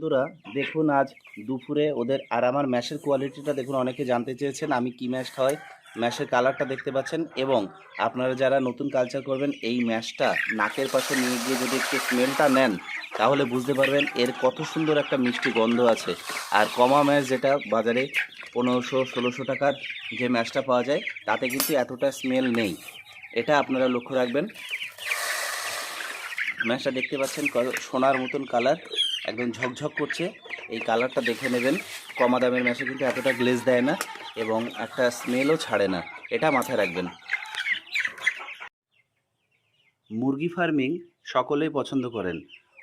বন্ধুরা, দেখুন আজ দুপুরে ওদের আর আমার ম্যাশের কোয়ালিটিটা দেখুন, অনেকে জানতে চেয়েছেন আমি কি ম্যাশ খাওয়াই ম্যাশের কালারটা দেখতে পাচ্ছেন এবং আপনারা যারা নতুন কালচার করবেন, এই ম্যাশটা নাকের পাশে নিয়ে গিয়ে যদি একটু স্মেলটা নেন, তাহলে বুঝতে পারবেন এর কত সুন্দর একটা মিষ্টি গন্ধ আছে। আর কমা ম্যাশ যেটা বাজারে পনেরোশো, ষোলোশো টাকার যে ম্যাশটা পাওয়া যায়, তাতে কিন্তু এতটা স্মেল নেই। এটা আপনারা লক্ষ্য রাখবেন। ম্যাশটা দেখতে পাচ্ছেন সোনার মতন কালার একদম ঝকঝক করছে। এই কালারটা দেখে নেবেন। কমা দামের ম্যাশে কিন্তু এতটা গ্লেজ দেয় না এবং একটা স্মেলও ছাড়ে না। এটা মাথায় রাখবেন। মুরগি ফার্মিং সকলেই পছন্দ করেন।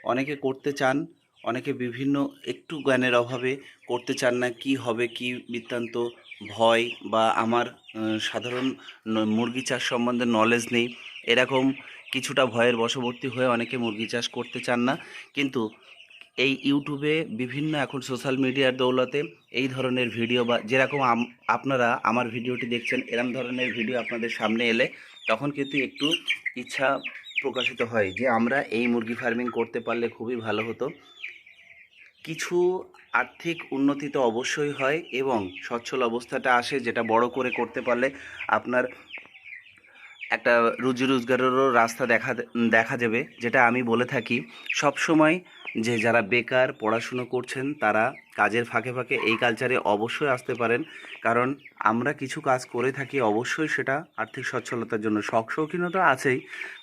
অনেকে করতে চান, অনেকে বিভিন্ন একটু জ্ঞানের অভাবে করতে চান না কি হবে, কি বৃত্তান্ত, ভয় বা আমার সাধারণ মুরগি চাষ সম্বন্ধে নলেজ নেই। এরকম কিছুটা ভয়ের বশবর্তী হয়ে অনেকে মুরগি চাষ করতে চান না। কিন্তু এই ইউটিউবে বিভিন্ন এখন সোশ্যাল মিডিয়ার দৌলতে এই ধরনের ভিডিও বা যেরকম আপনারা আমার ভিডিওটি দেখছেন, এরম ধরনের ভিডিও আপনাদের সামনে এলে তখন কিন্তু একটু ইচ্ছা প্রকাশিত হয় যে আমরা এই মুরগি ফার্মিং করতে পারলে খুবই ভালো হতো। কিছু আর্থিক উন্নতি তো অবশ্যই হয় এবং সচ্ছল অবস্থাটা আসে যেটা বড় করে করতে পারলে আপনার একটা রুজি রোজগারেরও রাস্তা দেখা দেখা যাবে, যেটা আমি বলে থাকি। সব সময় যে যারা বেকার, পড়াশুনো করছেন, তারা কাজের ফাঁকে ফাঁকে এই কালচারে অবশ্যই আসতে পারেন। কারণ আমরা কিছু কাজ করে থাকি, অবশ্যই সেটা আর্থিক সচ্ছলতার জন্য শখ। শৌখিনতা আছেই।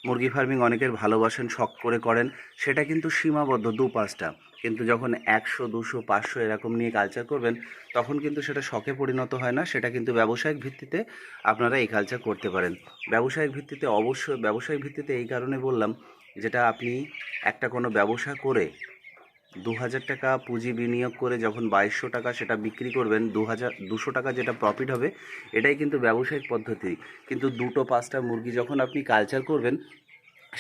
মুরগি ফার্মিং অনেকের ভালোবাসেন, শখ করে করেন। সেটা কিন্তু সীমাবদ্ধ দু পাঁচটা। কিন্তু যখন একশো, দুশো, পাঁচশো এরকম নিয়ে কালচার করবেন, তখন কিন্তু সেটা শখে পরিণত হয় না। সেটা কিন্তু ব্যবসায়িক ভিত্তিতে আপনারা এই কালচার করতে পারেন। ব্যবসায়িক ভিত্তিতে অবশ্যই ব্যবসায়িক ভিত্তিতে এই কারণে বললাম যেটা আপনি একটা কোনো ব্যবসা করে দু হাজার টাকা পুঁজি বিনিয়োগ করে যখন বাইশশো টাকা সেটা বিক্রি করবেন দু হাজার দুশো টাকা যেটা প্রফিট হবে, এটাই কিন্তু ব্যবসায়িক পদ্ধতি। কিন্তু দুটো পাঁচটা মুরগি যখন আপনি কালচার করবেন,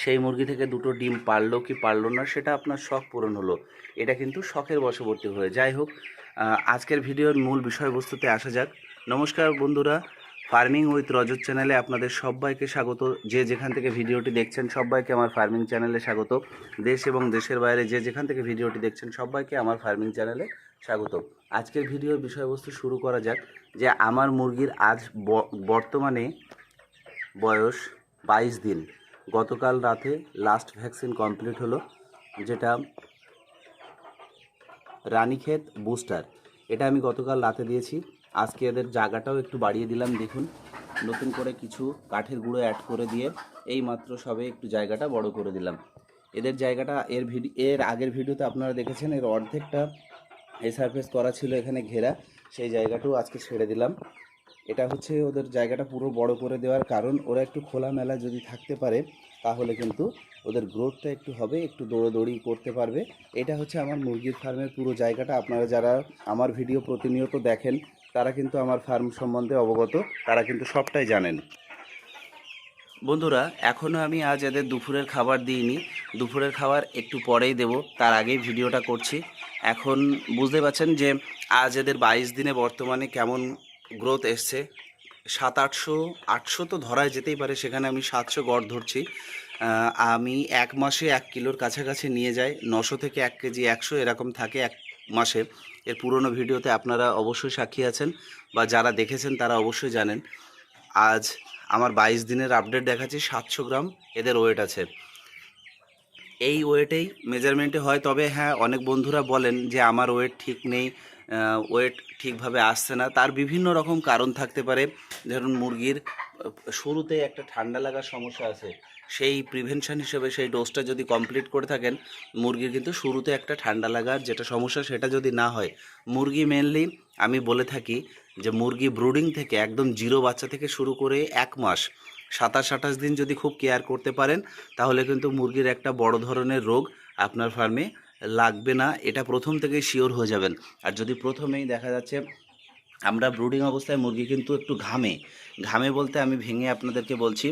সেই মুরগি থেকে দুটো ডিম পারল কি পারল না সেটা আপনার শখ পূরণ হলো। এটা কিন্তু শখের বশবর্তী হয়ে। যাই হোক আজকের ভিডিওর মূল বিষয়বস্তুতে আসা যাক। নমস্কার বন্ধুরা ফার্মিং উইথ রজত চ্যানেলে আপনাদের সবাইকে স্বাগত। যে যেখান থেকে ভিডিওটি দেখছেন, সবাইকে আমার ফার্মিং চ্যানেলে স্বাগত। দেশ এবং দেশের বাইরে যে যেখান থেকে ভিডিওটি দেখছেন, সবাইকে আমার ফার্মিং চ্যানেলে স্বাগত। আজকের ভিডিওর বিষয়বস্তু শুরু করা যাক, যে আমার মুরগির আজ বর্তমানে বয়স বাইশ দিন। গতকাল রাতে লাস্ট ভ্যাকসিন কমপ্লিট হলো, যেটা রানীক্ষেত বুস্টার এটা আমি গতকাল রাতে দিয়েছি। আজকে এদের জায়গাটাও একটু বাড়িয়ে দিলাম, দেখুন। নতুন করে কিছু কাঠের গুঁড়ো অ্যাড করে দিয়ে এই মাত্র সবে একটু জায়গাটা বড় করে দিলাম। এদের জায়গাটা এর ভিডি, এর আগের ভিডিওতে আপনারা দেখেছেন, এর অর্ধেকটা এই করা ছিল এখানে ঘেরা। সেই জায়গাটাও আজকে ছেড়ে দিলাম। এটা হচ্ছে ওদের জায়গাটা পুরো বড় করে দেওয়ার কারণ, ওরা একটু খোলামেলা যদি থাকতে পারে, তাহলে কিন্তু ওদের গ্রোথটা একটু হবে, একটু দৌড়োদৌড়ি করতে পারবে। এটা হচ্ছে আমার মুরগির ফার্মের পুরো জায়গাটা। আপনারা যারা আমার ভিডিও প্রতিনিয়ত দেখেন তারা কিন্তু আমার ফার্ম সম্বন্ধে অবগত, তারা কিন্তু সবটাই জানেন। বন্ধুরা এখনও আমি আজ এদের দুপুরের খাবার দিইনি। দুপুরের খাবার একটু পরেই দেব, তার আগেই ভিডিওটা করছি। এখন বুঝতে পারছেন যে আজ এদের বাইশ দিনে বর্তমানে কেমন গ্রোথ এসছে। সাত, আটশো আটশো তো ধরাই যেতেই পারে, সেখানে আমি সাতশো গড় ধরছি। আমি এক মাসে এক কিলোর কাছাকাছি নিয়ে যাই, নশো থেকে এক কেজি, একশো এরকম থাকে এক মাসে। এর পুরনো ভিডিওতে আপনারা অবশ্যই সাক্ষী আছেন বা যারা দেখেছেন তারা অবশ্যই জানেন। আজ আমার বাইশ দিনের আপডেট দেখাচ্ছি সাতশো গ্রাম এদের ওয়েট আছে। এই ওয়েটেই মেজারমেন্টে হয়, তবে হ্যাঁ অনেক বন্ধুরা বলেন যে আমার ওয়েট ঠিক নেই ওয়েট ঠিকভাবে আসছে না। তার বিভিন্ন রকম কারণ থাকতে পারে ধরুন মুরগির শুরুতে একটা ঠান্ডা লাগার সমস্যা আছে, সেই প্রিভেনশন হিসেবে সেই ডোজটা যদি কমপ্লিট করে থাকেন, মুরগির কিন্তু শুরুতে একটা ঠান্ডা লাগার যেটা সমস্যা সেটা যদি না হয়। মুরগি মেনলি আমি বলে থাকি যে মুরগি ব্রুডিং থেকে একদম জিরো বাচ্চা থেকে শুরু করে এক মাস, সাতাশ আঠাশ দিন যদি খুব কেয়ার করতে পারেন, তাহলে কিন্তু মুরগির একটা বড় ধরনের রোগ আপনার ফার্মে লাগবে না। এটা প্রথম থেকেই শিওর হয়ে যাবেন। আর যদি প্রথমেই দেখা যাচ্ছে আমরা ব্রুডিং অবস্থায় মুরগি কিন্তু একটু ঘামে। ঘামে বলতে আমি ভেঙে আপনাদেরকে বলছি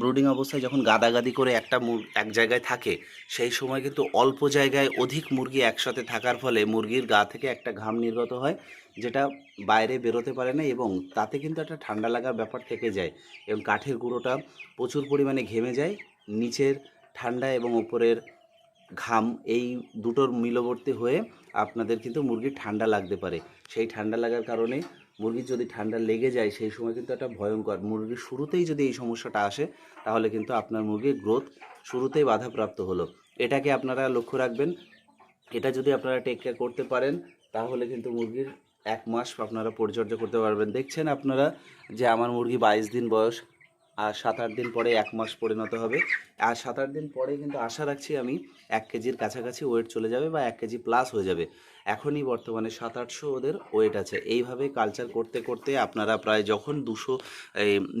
ব্রুডিং অবস্থায় যখন গাদাগাদি করে একটা এক জায়গায় থাকে, সেই সময় কিন্তু অল্প জায়গায় অধিক মুরগি একসাথে থাকার ফলে মুরগির গা থেকে একটা ঘাম নির্গত হয়, যেটা বাইরে বেরোতে পারে না এবং তাতে কিন্তু একটা ঠান্ডা লাগার ব্যাপার থেকে যায় এবং কাঠের গুঁড়োটা প্রচুর পরিমাণে ঘেমে যায়, নিচের ঠান্ডা এবং উপরের ঘাম এই দুটোর মিলবর্তী হয়ে আপনাদের কিন্তু মুরগির ঠান্ডা লাগতে পারে। সেই ঠান্ডা লাগার কারণে মুরগির যদি ঠান্ডা লেগে যায়, সেই সময় কিন্তু একটা ভয়ঙ্কর মুরগির শুরুতেই যদি এই সমস্যাটা আসে, তাহলে কিন্তু আপনার মুরগির গ্রোথ শুরুতেই বাধাপ্রাপ্ত হলো। এটাকে আপনারা লক্ষ্য রাখবেন। এটা যদি আপনারা টেক কেয়ার করতে পারেন, তাহলে কিন্তু মুরগির এক মাস আপনারা পরিচর্যা করতে পারবেন। দেখছেন আপনারা যে আমার মুরগি বাইশ দিন বয়স আর সাত আট দিন পরে এক মাস পরিণত হবে। আর সাত আট দিন পরে কিন্তু আশা রাখছি আমি এক কেজির কাছাকাছি ওয়েট চলে যাবে বা এক কেজি প্লাস হয়ে যাবে। এখনই বর্তমানে সাত আটশো ওদের ওয়েট আছে। এইভাবে কালচার করতে করতে আপনারা প্রায় যখন দুশো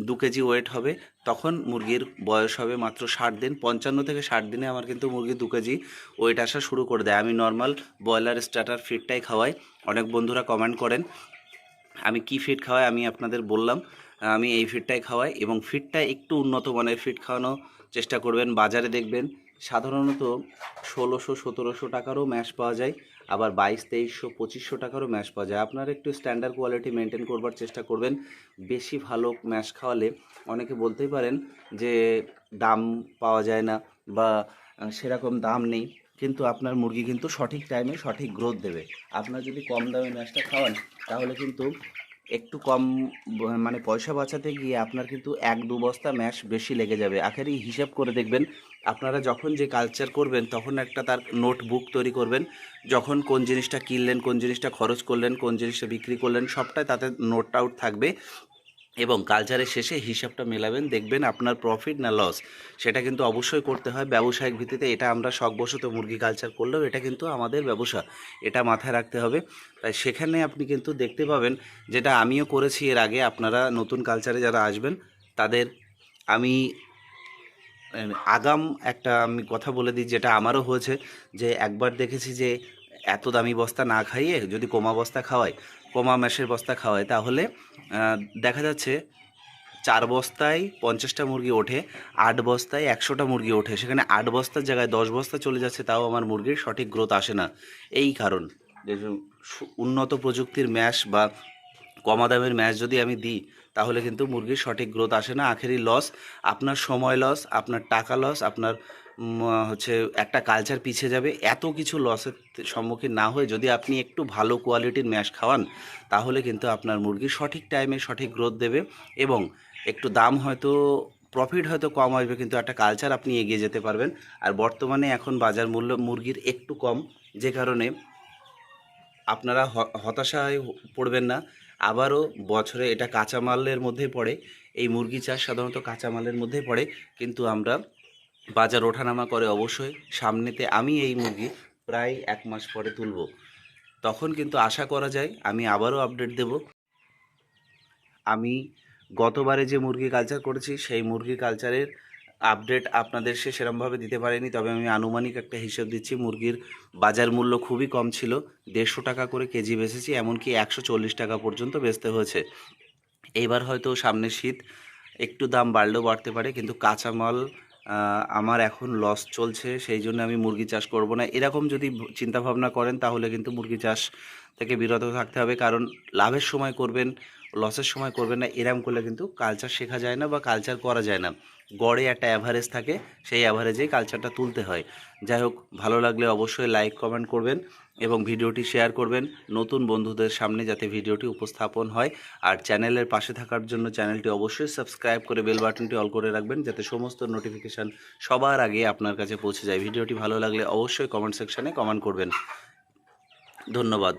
দু কেজি ওয়েট হবে, তখন মুরগির বয়স হবে মাত্র ষাট দিন। পঞ্চান্ন থেকে ষাট দিনে আমার কিন্তু মুরগি দু কেজি ওয়েট আসা শুরু করে দেয়। আমি নর্মাল ব্রয়লার স্টার্টার ফিডটাই খাওয়াই। অনেক বন্ধুরা কমেন্ট করেন আমি কি ফিড খাওয়াই আমি আপনাদের বললাম, আমি এই ফিডটাই খাওয়াই এবং ফিডটা একটু উন্নত মানের ফিড খাওয়ানো চেষ্টা করবেন। বাজারে দেখবেন সাধারণত ষোলোশো সতেরোশো টাকারও ম্যাশ পাওয়া যায়, আবার বাইশ, তেইশশো, পঁচিশশো টাকারও ম্যাশ পাওয়া যায়। আপনারা একটু স্ট্যান্ডার্ড কোয়ালিটি মেনটেন করবার চেষ্টা করবেন। বেশি ভালো ম্যাশ খাওয়ালে অনেকে বলতেই পারেন যে দাম পাওয়া যায় না বা সেরকম দাম নেই। কিন্তু আপনার মুরগি কিন্তু সঠিক টাইমে সঠিক গ্রোথ দেবে। আপনার যদি কম দামে ম্যাশটা খাওয়ান, তাহলে কিন্তু একটু কম মানে পয়সা বাঁচাতে গিয়ে আপনার কিন্তু এক দু বস্তা ম্যাশ বেশি লেগে যাবে। আখেরি হিসাব করে দেখবেন, আপনারা যখন যে কালচার করবেন, তখন একটা তার নোটবুক তৈরি করবেন, যখন কোন জিনিসটা কিনলেন, কোন জিনিসটা খরচ করলেন, কোন জিনিসটা বিক্রি করলেন, সবটাই তাতে নোট আউট থাকবে। এবং কালচারের শেষে হিসাবটা মেলাবেন, দেখবেন আপনার প্রফিট না লস সেটা কিন্তু অবশ্যই করতে হয়। ব্যবসায়িক ভিত্তিতে এটা আমরা শখবশত মুরগি কালচার করলেও এটা কিন্তু আমাদের ব্যবসা, এটা মাথায় রাখতে হবে। তাই সেখানে আপনি কিন্তু দেখতে পাবেন যেটা আমিও করেছি এর আগে, আপনারা নতুন কালচারে যারা আসবেন, তাদের আমি আগাম একটা আমি কথা বলে দিই, যেটা আমারও হয়েছে যে একবার দেখেছি যে এত দামি বস্তা না খাইয়ে যদি কোমা বস্তা খাওয়ায় কোমা ম্যাশের বস্তা খাওয়ায়। তাহলে দেখা যাচ্ছে চার বস্তায় পঞ্চাশটা মুরগি ওঠে, আট বস্তায় একশোটা মুরগি ওঠে। সেখানে আট বস্তার জায়গায় দশ বস্তা চলে যাচ্ছে, তাও আমার মুরগির সঠিক গ্রোথ আসে না। এই কারণ উন্নত প্রযুক্তির ম্যাশ বা কমা দামের ম্যাচ যদি আমি দিই, তাহলে কিন্তু মুরগির সঠিক গ্রোথ আসে না। আখেরি লস আপনার সময় লস আপনার টাকা লস আপনার হচ্ছে একটা কালচার পিছিয়ে যাবে, এত কিছু লসের সম্মুখীন না হয়ে যদি আপনি একটু ভালো কোয়ালিটির ম্যাশ খাওয়ান, তাহলে কিন্তু আপনার মুরগি সঠিক টাইমে সঠিক গ্রোথ দেবে এবং একটু দাম হয়তো প্রফিট হয়তো কম আসবে, কিন্তু একটা কালচার আপনি এগিয়ে যেতে পারবেন। আর বর্তমানে এখন বাজার মূল্য মুরগির একটু কম, যে কারণে আপনারা হতাশায় পড়বেন না। আবারও বছরে এটা কাঁচামালের মধ্যে পড়ে, এই মুরগি চাষ সাধারণত কাঁচামালের মধ্যে পড়ে, কিন্তু আমরা বাজার ওঠানামা করে অবশ্যই। সামনেতে আমি এই মুরগি প্রায় এক মাস পরে তুলব। তখন কিন্তু আশা করা যায় আমি আবারও আপডেট দেব। আমি গতবারে যে মুরগি কালচার করেছি, সেই মুরগি কালচারের আপডেট আপনাদের সে সেরমভাবে দিতে পারেনি। তবে আমি আনুমানিক একটা হিসেব দিচ্ছি, মুরগির বাজার মূল্য খুবই কম ছিল। দেড়শো টাকা করে কেজি বেচেছি, এমনকি একশো চল্লিশ টাকা পর্যন্ত বেচতে হয়েছে। এইবার হয়তো সামনে শীত, একটু দাম বাড়লেও বাড়তে পারে, কিন্তু কাঁচামাল আমার এখন লস চলছে, সেই জন্য আমি মুরগি চাষ করব না। এরকম যদি চিন্তাভাবনা করেন, তাহলে কিন্তু মুরগি চাষ থেকে বিরত থাকতে হবে। কারণ লাভের সময় করবেন লসের সময় করবেন না এরকম করলে কিন্তু কালচার শেখা যায় না বা কালচার করা যায় না। গড়ে একটা অ্যাভারেজ থাকে, সেই অ্যাভারেজেই কালচারটা তুলতে হয়। যাই হোক, ভালো লাগলে অবশ্যই লাইক কমেন্ট করবেন এবং ভিডিওটি শেয়ার করবেন। নতুন বন্ধুদের সামনে যাতে ভিডিওটি উপস্থাপন হয়। আর চ্যানেলের পাশে থাকার জন্য চ্যানেলটি অবশ্যই সাবস্ক্রাইব করে বেল বাটনটি অল করে রাখবেন, যাতে সমস্ত নোটিফিকেশান সবার আগে আপনার কাছে পৌঁছে যায়। ভিডিওটি ভালো লাগলে অবশ্যই কমেন্ট সেকশানে কমেন্ট করবেন। ধন্যবাদ।